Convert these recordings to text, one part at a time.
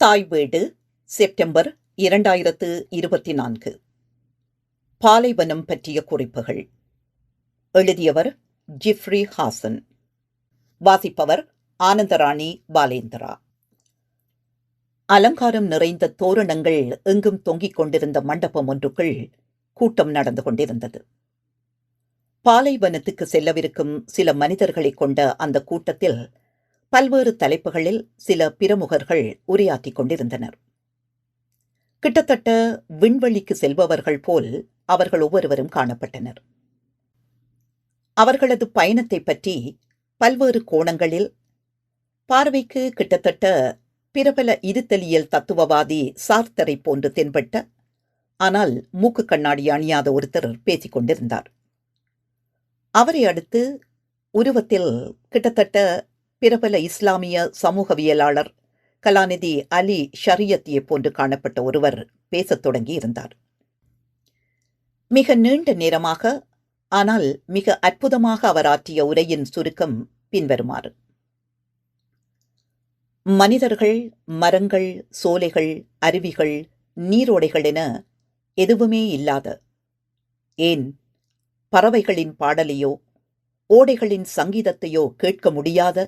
தாய் வீடு செப்டம்பர் இரண்டாயிரத்து இருபத்தி நான்கு. பாலைவனம் பற்றிய குறிப்புகள். எழுதியவர் ஜிஃப்ரி ஹாசன். வாசிப்பவர் ஆனந்தராணி பாலேந்திரா. அலங்காரம் நிறைந்த தோரணங்கள் எங்கும் தொங்கிக் கொண்டிருந்த மண்டபம் ஒன்றுக்குள் கூட்டம் நடந்து கொண்டிருந்தது. பாலைவனத்துக்கு செல்லவிருக்கும் சில மனிதர்களைக் கொண்ட அந்த கூட்டத்தில் பல்வேறு தலைப்புகளில் சில பிரமுகர்கள் உரையாற்றிக் கொண்டிருந்தனர். கிட்டத்தட்ட விண்வெளிக்கு செல்பவர்கள் போல் அவர்கள் ஒவ்வொருவரும் காணப்பட்டனர். அவர்களது பயணத்தை பற்றி பல்வேறு கோணங்களில் பார்வைக்கு கிட்டத்தட்ட பிரபல இருத்தலியல் தத்துவவாதி சார்த்தரை போன்று தென்பட்ட ஆனால் மூக்கு கண்ணாடி அணியாத ஒருத்தர் பேசிக் கொண்டிருந்தார். அவரை அடுத்து உருவத்தில் கிட்டத்தட்ட பிரபல இஸ்லாமிய சமூகவியலாளர் கலாநிதி அலி ஷரியத்தியை போன்று காணப்பட்ட ஒருவர் பேசத் தொடங்கி இருந்தார் மிக நீண்ட நேரமாக ஆனால் மிக அற்புதமாக அவர் ஆற்றிய உரையின் சுருக்கம் பின்வருமாறு. மனிதர்கள் மரங்கள் சோலைகள் அருவிகள் நீரோடைகள் என எதுவுமே இல்லாத ஏன் பறவைகளின் பாடலையோ ஓடைகளின் சங்கீதத்தையோ கேட்க முடியாத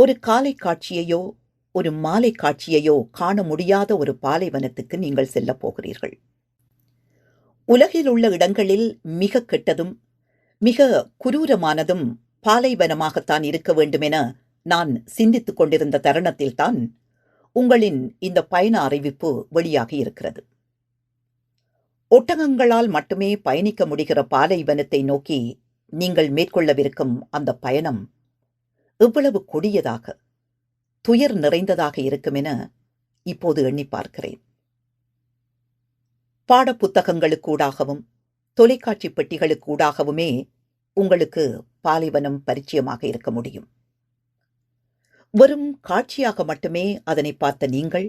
ஒரு காலை காட்சியையோ ஒரு மாலை காட்சியையோ காண முடியாத ஒரு பாலைவனத்துக்கு நீங்கள் செல்லப் போகிறீர்கள். உலகில் உள்ள இடங்களில் மிக கெட்டதும் மிக குரூரமானதும் பாலைவனமாகத்தான் இருக்க வேண்டுமென நான் சிந்தித்துக் கொண்டிருந்த தருணத்தில்தான் உங்களின் இந்த பயண அறிவிப்பு வெளியாகி இருக்கிறது. ஒட்டகங்களால் மட்டுமே பயணிக்க முடிகிற பாலைவனத்தை நோக்கி நீங்கள் மேற்கொள்ளவிருக்கும் அந்த பயணம் எவ்வளவு கொடியதாக துயர் நிறைந்ததாக இருக்கும் என இப்போது எண்ணி பார்க்கிறேன். பாடப்புத்தகங்களுக்கூடாகவும் தொலைக்காட்சி பெட்டிகளுக்கூடாகவுமே உங்களுக்கு பாலைவனம் பரிச்சயமாக இருக்க முடியும். வெறும் காட்சியாக மட்டுமே அதனை பார்த்த நீங்கள்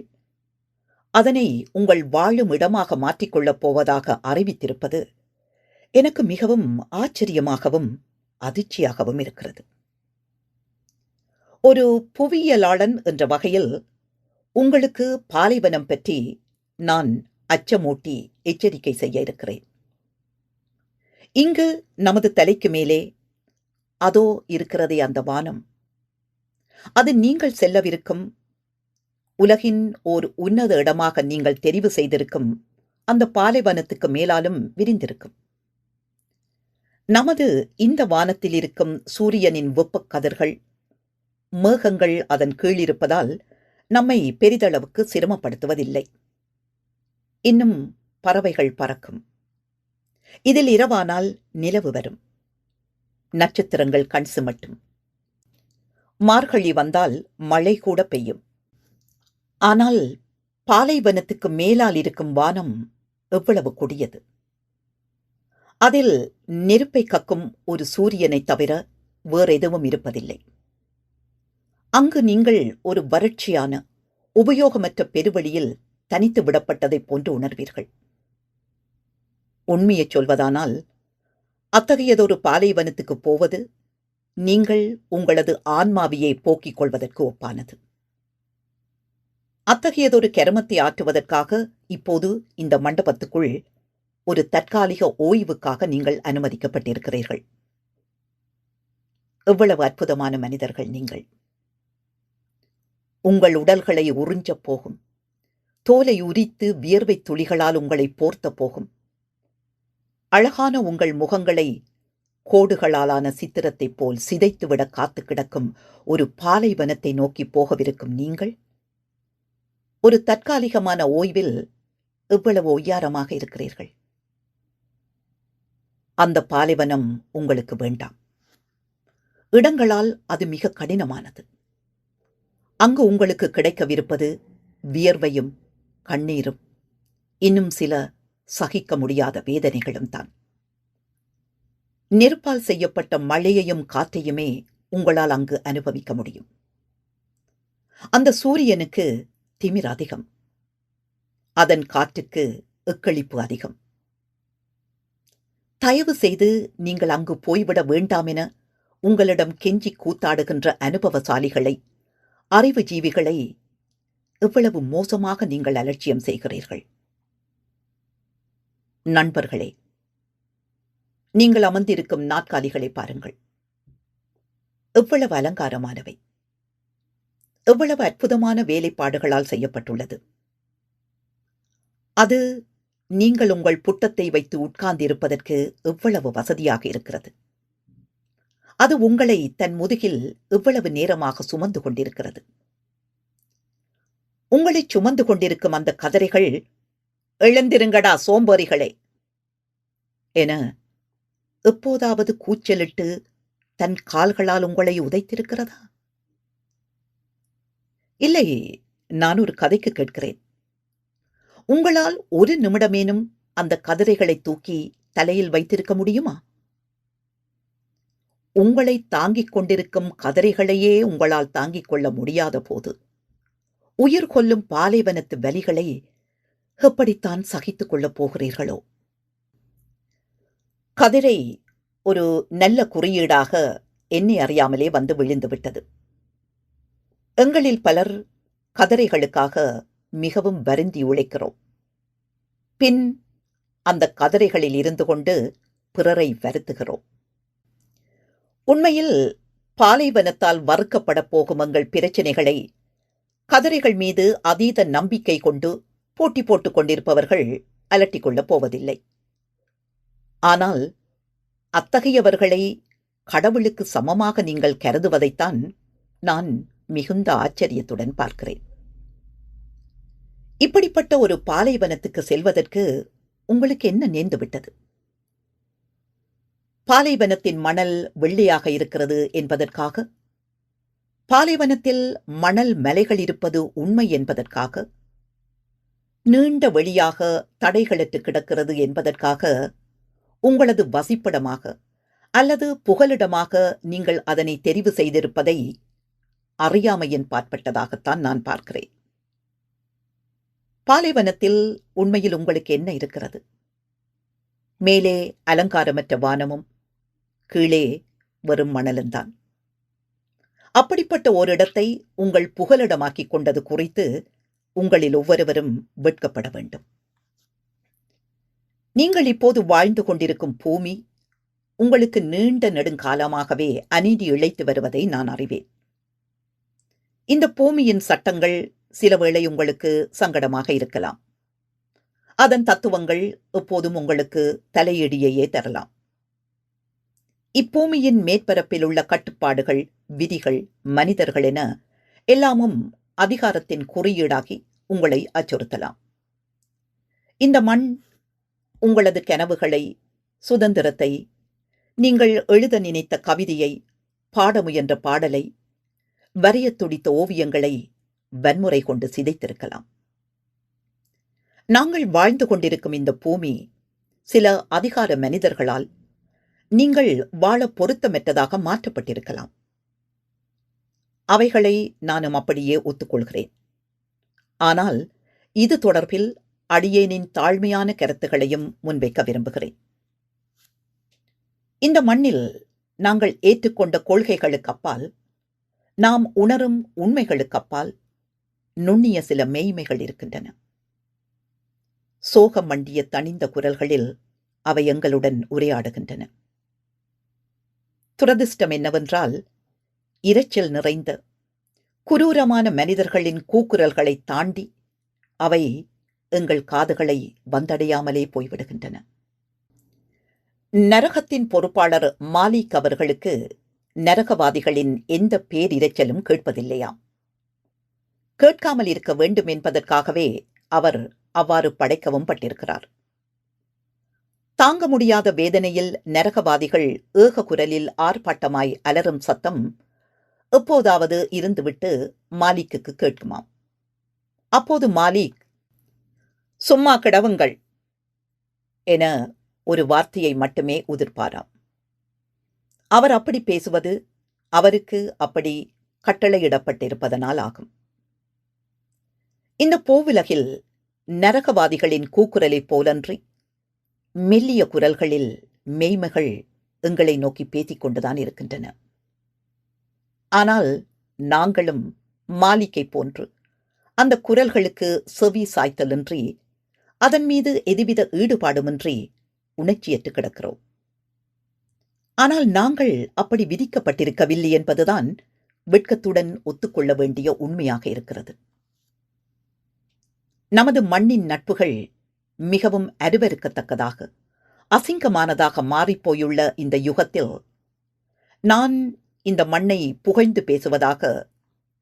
அதனை உங்கள் வாழும் இடமாக மாற்றிக்கொள்ளப் போவதாக அறிவித்திருப்பது எனக்கு மிகவும் ஆச்சரியமாகவும் அதிர்ச்சியாகவும் இருக்கிறது. ஒரு புவியியலாளன் என்ற வகையில் உங்களுக்கு பாலைவனம் பற்றி நான் அச்சமூட்டி எச்சரிக்கை செய்ய இருக்கிறேன். இங்கு நமது தலைக்கு மேலே அதோ இருக்கிறதே அந்த வானம். அது நீங்கள் செல்லவிருக்கும் உலகின் ஓர் உன்னத இடமாக நீங்கள் தெரிவு செய்திருக்கும் அந்த பாலைவனத்துக்கு மேலாலும் விரிந்திருக்கும். நமது இந்த வானத்தில் இருக்கும் சூரியனின் வெப்பக் கதிர்கள் மேகங்கள் அதன் கீழிருப்பதால் நம்மை பெரிதளவுக்கு சிரமப்படுத்துவதில்லை. இன்னும் பறவைகள் பறக்கும். இதில் இரவானால் நிலவு வரும். நட்சத்திரங்கள் கண் சுமட்டும். மார்கழி வந்தால் மழை கூட பெய்யும். ஆனால் பாலைவனத்துக்கு மேலால் இருக்கும் வானம் எவ்வளவு கொடியது. அதில் நெருப்பை கக்கும் ஒரு சூரியனைத் தவிர வேறெதுவும் இருப்பதில்லை. அங்கு நீங்கள் ஒரு வறட்சியான உபயோகமற்ற பெருவழியில் தனித்து விடப்பட்டதைப் போன்று உணர்வீர்கள். உண்மையைச் சொல்வதானால் அத்தகையதொரு பாலைவனத்துக்கு போவது நீங்கள் உங்களது ஆன்மாவியை போக்கிக் கொள்வதற்கு ஒப்பானது. அத்தகையதொரு கருமத்தை ஆற்றுவதற்காக இப்போது இந்த மண்டபத்துக்குள் ஒரு தற்காலிக ஓய்வுக்காக நீங்கள் அனுமதிக்கப்பட்டிருக்கிறீர்கள். எவ்வளவு அற்புதமான மனிதர்கள் நீங்கள். உங்கள் உடல்களை உறிஞ்சப் போகும். தோலை உரித்து வியர்வை துளிகளால் உங்களை போர்த்த போகும். அழகான உங்கள் முகங்களை கோடுகளாலான சித்திரத்தைப் போல் சிதைத்துவிட காத்து கிடக்கும் ஒரு பாலைவனத்தை நோக்கி போகவிருக்கும் நீங்கள். ஒரு தற்காலிகமான ஓய்வில் இவ்வளவு ஒய்யாரமாக இருக்கிறீர்கள்? அந்த பாலைவனம் உங்களுக்கு வேண்டாம். இடங்களால் அது மிக கடினமானது. அங்கு உங்களுக்கு கிடைக்கவிருப்பது வியர்வையும் கண்ணீரும். இன்னும் சில சகிக்க முடியாத வேதனைகளும் தான். நெருப்பால் செய்யப்பட்ட மழையையும் காற்றையுமே உங்களால் அங்கு அனுபவிக்க முடியும். அந்த சூரியனுக்கு திமிர் அதிகம். அதன் காற்றுக்கு எக்களிப்பு அதிகம். தயவு செய்து நீங்கள் அங்கு போய்விட வேண்டாமென உங்களிடம் கெஞ்சி கூத்தாடுகின்ற அனுபவசாலிகளை அறிவு ஜீவிகளை எவ்வளவு மோசமாக நீங்கள் அலட்சியம் செய்கிறீர்கள்? நண்பர்களே நீங்கள் அமர்ந்திருக்கும் நாற்காலிகளை பாருங்கள். எவ்வளவு அலங்காரமானவை. எவ்வளவு அற்புதமான வேலைப்பாடுகளால் செய்யப்பட்டுள்ளது. அது நீங்கள் உங்கள் புட்டத்தை வைத்து உட்கார்ந்திருப்பதற்கு எவ்வளவு வசதியாக இருக்கிறது. அது உங்களை தன் முதுகில் இவ்வளவு நேரமாக சுமந்து கொண்டிருக்கிறது. உங்களை சுமந்து கொண்டிருக்கும் அந்த கதறைகள் எழுந்திருங்கடா சோம்பேறிகளே என எப்போதாவது கூச்சலிட்டு தன் கால்களால் உங்களை உதைத்திருக்கிறதா? இல்லை நான் ஒரு கதைக்கு கேட்கிறேன். உங்களால் ஒரு நிமிடமேனும் அந்த கதிரைகளை தூக்கி தலையில் வைத்திருக்க முடியுமா? உங்களை தாங்கிக் கொண்டிருக்கும் கதிரைகளையே உங்களால் தாங்கிக் கொள்ள முடியாத போது உயிர் கொல்லும் பாலைவனத்து வலிகளை எப்படித்தான் சகித்துக் கொள்ளப் போகிறீர்களோ? கதிரை ஒரு நல்ல குறியீடாக எண்ணி அறியாமலே வந்து விழுந்துவிட்டது எங்களில் பலர் கதிரைகளுக்காக மிகவும் வருந்தி உழைக்கிறோம். பின் அந்த கதிரைகளில் இருந்து கொண்டு பிறரை வருத்துகிறோம். உண்மையில் பாலைவனத்தால் வறுக்கப்படப் போகும் எங்கள் பிரச்சனைகளை கதிரைகள் மீது அதீத நம்பிக்கை கொண்டு போட்டி போட்டுக் கொண்டிருப்பவர்கள் அலட்டிக் கொள்ளப் போவதில்லை. ஆனால் அத்தகையவர்களை கடவுளுக்கு சமமாக நீங்கள் கருதுவதைத்தான் நான் மிகுந்த ஆச்சரியத்துடன் பார்க்கிறேன். இப்படிப்பட்ட ஒரு பாலைவனத்துக்கு செல்வதற்கு உங்களுக்கு என்ன நேர்ந்துவிட்டது? பாலைவனத்தின் மணல் வெள்ளையாக இருக்கிறது என்பதற்காக? பாலைவனத்தில் மணல் மலைகள் இருப்பது உண்மை என்பதற்காக? நீண்ட வழியாக தடைகளற்று கிடக்கிறது என்பதற்காக உங்களது வசிப்பிடமாக அல்லது புகலிடமாக நீங்கள் அதனை தெரிவு செய்திருப்பதை அறியாமையின் பாற்பட்டதாகத்தான் நான் பார்க்கிறேன். பாலைவனத்தில் உண்மையில் உங்களுக்கு என்ன இருக்கிறது? மேலே அலங்காரமற்ற வானமும் கீழே வரும் மணலும்தான் அப்படிப்பட்ட ஓரிடத்தை உங்கள் புகலிடமாக்கிக் கொண்டது குறித்து உங்களில் ஒவ்வொருவரும் வெட்கப்பட வேண்டும். நீங்கள் இப்போது வாழ்ந்து கொண்டிருக்கும் பூமி உங்களுக்கு நீண்ட நெடுங்காலமாகவே அநீதி இழைத்து வருவதை நான் அறிவேன். இந்த பூமியின் சட்டங்கள் சில வேளை உங்களுக்கு சங்கடமாக இருக்கலாம். அதன் தத்துவங்கள் எப்போதும் உங்களுக்கு தலையடியையே தரலாம். இப்பூமியின் மேற்பரப்பில் உள்ள கட்டுப்பாடுகள் விதிகள் மனிதர்கள் என எல்லாமும் அதிகாரத்தின் குறியீடாகி உங்களை அச்சுறுத்தலாம். இந்த மண் உங்களது கனவுகளை சுதந்திரத்தை நீங்கள் எழுத நினைத்த கவிதையை பாட முயன்ற பாடலை வரையத் துடித்த ஓவியங்களை வன்முறை கொண்டு சிதைத்திருக்கலாம். நாங்கள் வாழ்ந்து கொண்டிருக்கும் இந்த பூமி சில அதிகார மனிதர்களால் நீங்கள் வாழ பொருத்தமற்றதாக மாற்றப்பட்டிருக்கலாம். அவைகளை நானும் அப்படியே ஒத்துக்கொள்கிறேன். ஆனால் இது தொடர்பில் அடியேனின் தாழ்மையான கருத்துகளையும் முன்வைக்க விரும்புகிறேன். இந்த மண்ணில் நாங்கள் ஏற்றுக்கொண்ட கொள்கைகளுக்கு அப்பால் நாம் உணரும் உண்மைகளுக்கு அப்பால் நுண்ணிய சில மெய்மைகள் இருக்கின்றன. சோகம் மண்டிய தணிந்த குரல்களில் அவை எங்களுடன் உரையாடுகின்றன. துரதிர்ஷ்டம் என்னவென்றால் இரைச்சல் நிறைந்த குரூரமான மனிதர்களின் கூக்குரல்களை தாண்டி அவை எங்கள் காதுகளை வந்தடையாமலே போய்விடுகின்றன. நரகத்தின் பொறுப்பாளர் மாலிக் அவர்களுக்கு நரகவாதிகளின் எந்த பேரிரைச்சலும் கேட்பதில்லையாம். கேட்காமல் இருக்க வேண்டும் என்பதற்காகவே அவர் அவ்வாறு படைக்கவும் பட்டிருக்கிறார். தாங்க முடியாத வேதனையில் நரகவாதிகள் ஏக குரலில் ஆர்ப்பாட்டமாய் அலறும் சத்தம் எப்போதாவது இருந்துவிட்டு மாலிக்குக்கு கேட்குமாம். அப்போது மாலிக் சும்மா கிடவுங்கள் என ஒரு வார்த்தையை மட்டுமே உதிர்ப்பாராம். அவர் அப்படி பேசுவது அவருக்கு அப்படி கட்டளையிடப்பட்டிருப்பதனால் ஆகும். இந்த போவிலகில் நரகவாதிகளின் கூக்குரலைப் போலன்றி மெல்லிய குரல்களில் மெய்மகள் எங்களை நோக்கி பேசிக் கொண்டுதான் இருக்கின்றன. ஆனால் நாங்களும் மாளிகை போன்று அந்த குரல்களுக்கு செவி சாய்த்தலின்றி அதன் மீது எதுவித ஈடுபாடுமின்றி உணர்ச்சியற்று கிடக்கிறோம். ஆனால் நாங்கள் அப்படி விதிக்கப்பட்டிருக்கவில்லை என்பதுதான் வெட்கத்துடன் ஒத்துக்கொள்ள வேண்டிய உண்மையாக இருக்கிறது. நமது மண்ணின் நட்புகள் மிகவும் அருவருக்கத்தக்கதாக அசிங்கமானதாக மாறிப்போயுள்ள இந்த யுகத்தில் நான் இந்த மண்ணை புகழ்ந்து பேசுவதாக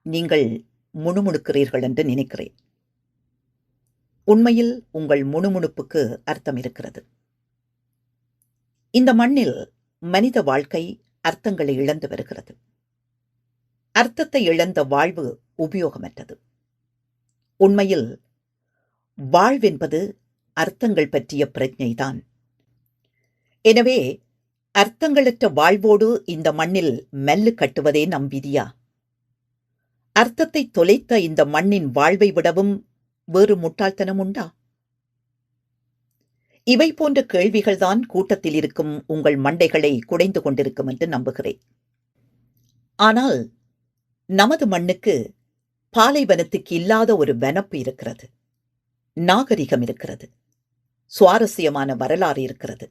நீங்கள் முணுமுணுக்கிறீர்கள் என்று நினைக்கிறேன். உண்மையில் உங்கள் முணுமுணுப்புக்கு அர்த்தம் இருக்கிறது. இந்த மண்ணில் மனித வாழ்க்கை அர்த்தங்களை இழந்து வருகிறது. அர்த்தத்தை இழந்த வாழ்வு உபயோகமற்றது. உண்மையில் வாழ்வென்பது அர்த்தங்கள் பற்றிய பிரஜைதான். எனவே அர்த்தங்களற்ற வாழ்வோடு இந்த மண்ணில் மெல்லு கட்டுவதே நம் விதியா? அர்த்தத்தை தொலைத்த இந்த மண்ணின் வாழ்வை விடவும் வேறு முட்டாள்தனம் உண்டா? இவை போன்ற கேள்விகள்தான் கூட்டத்தில் இருக்கும் உங்கள் மண்டைகளை குடைந்து கொண்டிருக்கும் என்று நம்புகிறேன். ஆனால் நமது மண்ணுக்கு பாலைவனத்துக்கு இல்லாத ஒரு வனப்பு இருக்கிறது. நாகரிகம் இருக்கிறது. சுவாரஸ்யமான வரலாறு இருக்கிறது.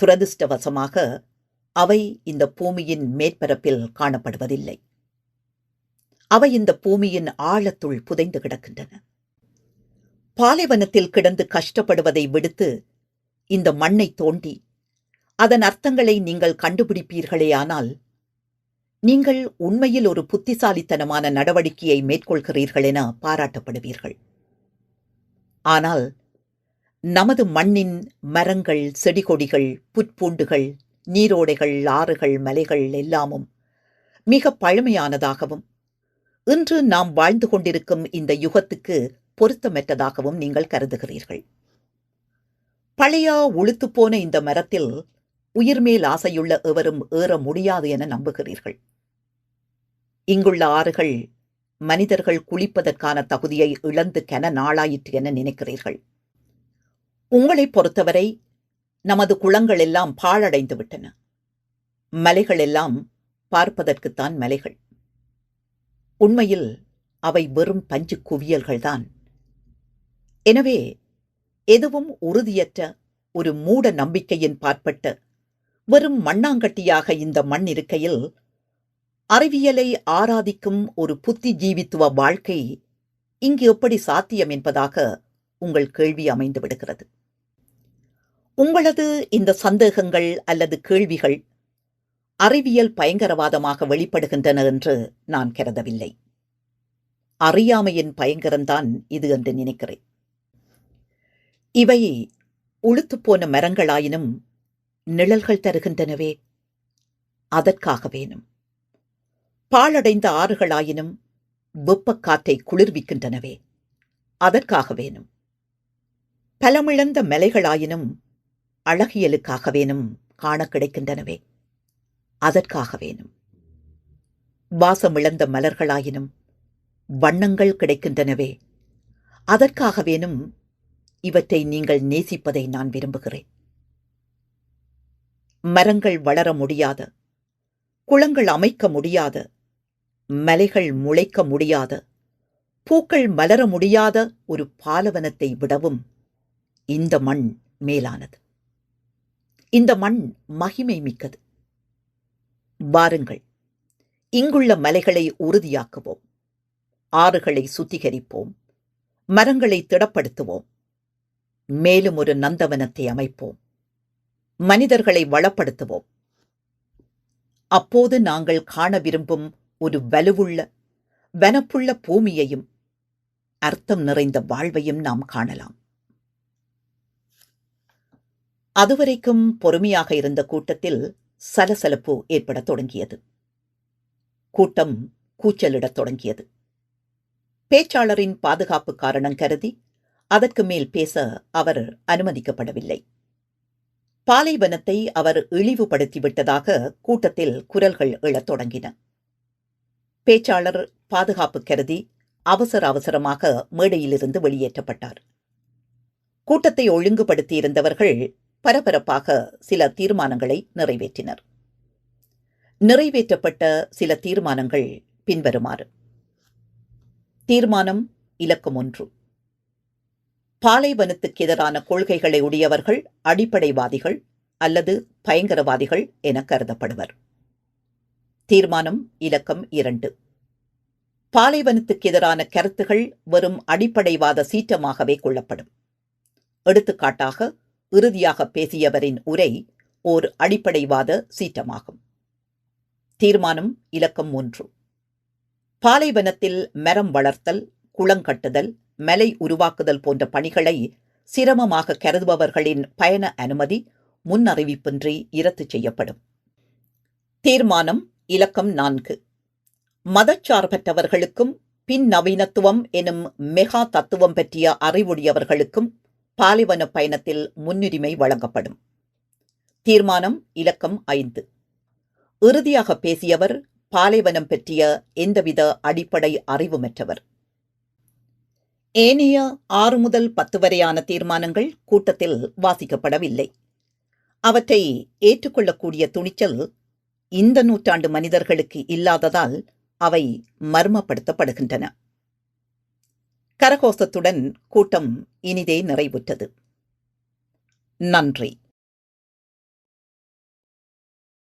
துரதிருஷ்டவசமாக அவை இந்த பூமியின் மேற்பரப்பில் காணப்படுவதில்லை. அவை இந்த பூமியின் ஆழத்துள் புதைந்து கிடக்கின்றன. பாலைவனத்தில் கிடந்து கஷ்டப்படுவதை விடுத்து இந்த மண்ணை தோண்டி அதன் அர்த்தங்களை நீங்கள் கண்டுபிடிப்பீர்களேயானால் நீங்கள் உண்மையில் ஒரு புத்திசாலித்தனமான நடவடிக்கையை மேற்கொள்கிறீர்கள் என பாராட்டப்படுவீர்கள். ஆனால் நமது மண்ணின் மரங்கள் செடிகொடிகள் புற்பூண்டுகள் நீரோடைகள் ஆறுகள் மலைகள் எல்லாமும் மிக பழமையானதாகவும் இன்று நாம் வாழ்ந்து கொண்டிருக்கும் இந்த யுகத்துக்கு பொருத்தமற்றதாகவும் நீங்கள் கருதுகிறீர்கள். பழையா உளுத்துப்போன இந்த மரத்தில் உயிர்மேல் ஆசையுள்ள எவரும் ஏற முடியாது என நம்புகிறீர்கள். இங்குள்ள ஆறுகள் மனிதர்கள் குளிப்பதற்கான தகுதியை இழந்து கென நாளாயிற்று என நினைக்கிறீர்கள். உங்களைப் பொறுத்தவரை நமது குளங்கள் எல்லாம் பாழடைந்து விட்டன மலைகள் எல்லாம் பார்ப்பதற்குத்தான் மலைகள். உண்மையில் அவை வெறும் பஞ்சு குவியல்கள்தான். எனவே எதுவும் உறுதியற்ற ஒரு மூட நம்பிக்கையின் பாற்பட்ட வெறும் மண்ணாங்கட்டியாக இந்த மண் இருக்கையில் அறிவியலை ஆராதிக்கும் ஒரு புத்தி ஜீவித்துவ வாழ்க்கை இங்கு எப்படி சாத்தியம் என்பதாக உங்கள் கேள்வி அமைந்து விடுகிறது. உங்களது இந்த சந்தேகங்கள் அல்லது கேள்விகள் அறிவியல் பயங்கரவாதமாக வெளிப்படுகின்றன என்று நான் கருதவில்லை. அறியாமையின் பயங்கரம்தான் இது என்று நினைக்கிறேன். இவை உளுத்துப்போன மரங்களாயினும் நிழல்கள் தருகின்றனவே. அதற்காக வேணும் பாழடைந்த ஆறுகளாயினும் வெப்பக்காற்றை குளிர்விக்கின்றனவே. அதற்காக வேணும் பலமிழந்த மலைகளாயினும் அழகியலுக்காகவேனும் காண கிடைக்கின்றனவே. அதற்காகவேனும் வாசமிழந்த மலர்களாயினும் வண்ணங்கள் கிடைக்கின்றனவே. அதற்காகவேனும் இவற்றை நீங்கள் நேசிப்பதை நான் விரும்புகிறேன். மரங்கள் வளர முடியாத குளங்கள் அமைக்க முடியாத மலைகள் முளைக்க முடியாத பூக்கள் மலர முடியாத ஒரு பாலவனத்தை விடவும் இந்த மண் மேலானது. இந்த மண் மகிமை மிக்கது. வாருங்கள் இங்குள்ள மலைகளை உறுதியாக்குவோம். ஆறுகளை சுத்திகரிப்போம். மரங்களை திடப்படுத்துவோம். மேலும் ஒரு நந்தவனத்தை அமைப்போம். மனிதர்களை வளப்படுத்துவோம். அப்போது நாங்கள் காண விரும்பும் ஒரு வலுவுள்ள வனப்புள்ள பூமியையும் அர்த்தம் நிறைந்த வாழ்வையும் நாம் காணலாம். அதுவரைக்கும் பொறுமையாக இருந்த கூட்டத்தில் சலசலப்பு ஏற்படத் தொடங்கியது. கூட்டம் கூச்சலிடத் தொடங்கியது. பேச்சாளரின் பாதுகாப்பு காரணம் கருதி அதற்கு மேல் பேச அவர் அனுமதிக்கப்படவில்லை. பாலைவனத்தை அவர் இழிவுபடுத்திவிட்டதாக கூட்டத்தில் குரல்கள் எழத் தொடங்கின. பேச்சாளர் பாதுகாப்பு கருதி அவசர அவசரமாக மேடையிலிருந்து வெளியேற்றப்பட்டார். கூட்டத்தை ஒழுங்குபடுத்தியிருந்தவர்கள் பரபரப்பாக சில தீர்மானங்களை நிறைவேற்றினர். நிறைவேற்றப்பட்ட சில தீர்மானங்கள் பின்வருமாறு. தீர்மானம் இலக்கம் ஒன்று. பாலைவனத்துக்கு எதிரான கொள்கைகளை உடையவர்கள் அடிப்படைவாதிகள் அல்லது பயங்கரவாதிகள் என கருதப்படுவர். தீர்மானம் இலக்கம் இரண்டு. பாலைவனத்துக்கு எதிரான கருத்துகள் வெறும் அடிப்படைவாத சீற்றமாகவே கொள்ளப்படும். எடுத்துக்காட்டாக இறுதியாக பேசியவரின் உரை ஓர் அடிப்படைவாத சீற்றமாகும். தீர்மானம் இலக்கம் ஒன்று. பாலைவனத்தில் மரம் வளர்த்தல் குளங்கட்டுதல் மலை உருவாக்குதல் போன்ற பணிகளை சிரமமாக கருதுபவர்களின் பயண அனுமதி முன்னறிவிப்பின்றி இரத்து செய்யப்படும். தீர்மானம் இலக்கம் நான்கு. மதச்சார்பற்றவர்களுக்கும் பின் நவீனத்துவம் எனும் மெகா தத்துவம் பற்றிய அறிவுடையவர்களுக்கும் பாலைவன பயணத்தில் முன்னுரிமை வழங்கப்படும். தீர்மானம் இலக்கம் ஐந்து. இறுதியாக பேசியவர் பாலைவனம் பற்றிய எந்தவித அடிப்படை அறிவுமற்றவர். ஏனைய ஆறு முதல் பத்து வரையான தீர்மானங்கள் கூட்டத்தில் வாசிக்கப்படவில்லை. அவற்றை ஏற்றுக்கொள்ளக்கூடிய துணிச்சல் இந்த நூற்றாண்டு மனிதர்களுக்கு இல்லாததால் அவை மர்மப்படுத்தப்படுகின்றன. கரகோசத்துடன் கூட்டம் இனிதே நிறைவுற்றது. நன்றி.